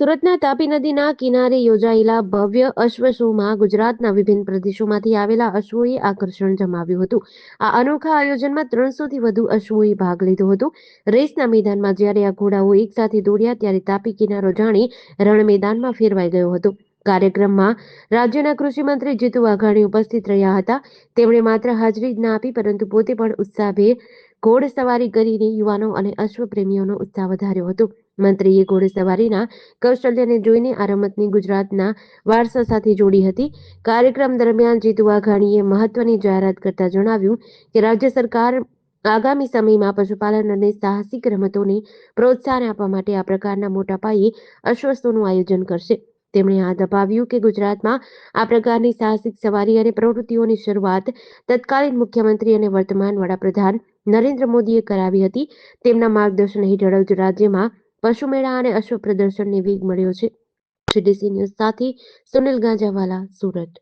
સુરતના તાપી નદીના કિનારે યોજાયેલા ભવ્ય અશ્વ શોમાં ગુજરાતના વિભિન્ન પ્રદેશોમાંથી આવેલા અશ્વોએ આકર્ષણ જમાવ્યું હતું. આ અનોખા આયોજનમાં ત્રણસોથી વધુ અશ્વોએ ભાગ લીધો હતો. રેસના મેદાનમાં જ્યારે આ ઘોડાઓ એકસાથે દોડ્યા ત્યારે તાપી કિનારો જાણી રણ મેદાનમાં ફેરવાઈ ગયો હતો. કાર્યક્રમમાં રાજ્યના કૃષિ મંત્રી જીતુ વાઘાણી ઉપસ્થિત રહ્યા હતા. તેમણે માત્ર હાજરી જ ના આપી, પરંતુ પોતે પણ ઉત્સાહભેર ઘોડસવારી કરીને યુવાનો અને અશ્વ પ્રેમીઓનો ઉત્સાહ વધાર્યો હતો. મંત્રીએ ઘોડેસવારીના કૌશલ્યને જોઈને આ રમતની ગુજરાતના વારસા સાથે જોડી હતી. કાર્યક્રમ દરમિયાન જીતુ વાઘાણીએ મહત્વની જાહેરાત કરતા જણાવ્યું કે રાજ્ય સરકાર આગામી સમયમાં પશુપાલન અને સાહસિક રમતોને પ્રોત્સાહન આપવા માટે આ પ્રકારના મોટા પાયે અશ્વસ્થોનું આયોજન કરશે. તેમણે હાથ દબાવ્યું કે ગુજરાતમાં આ પ્રકારની સાહસિક સવારી અને પ્રવૃત્તિઓની શરૂઆત તત્કાલીન મુખ્યમંત્રી અને વર્તમાન વડાપ્રધાન નરેન્દ્ર મોદીએ કરાવી હતી. તેમના માર્ગદર્શન હેઠળ રાજ્યમાં પશુ મેળા અને અશ્વ પ્રદર્શનને વેગ મળ્યો છે. જીડીસી ન્યૂઝ સાથે સુનિલ ગાંજાવાલા સુરત.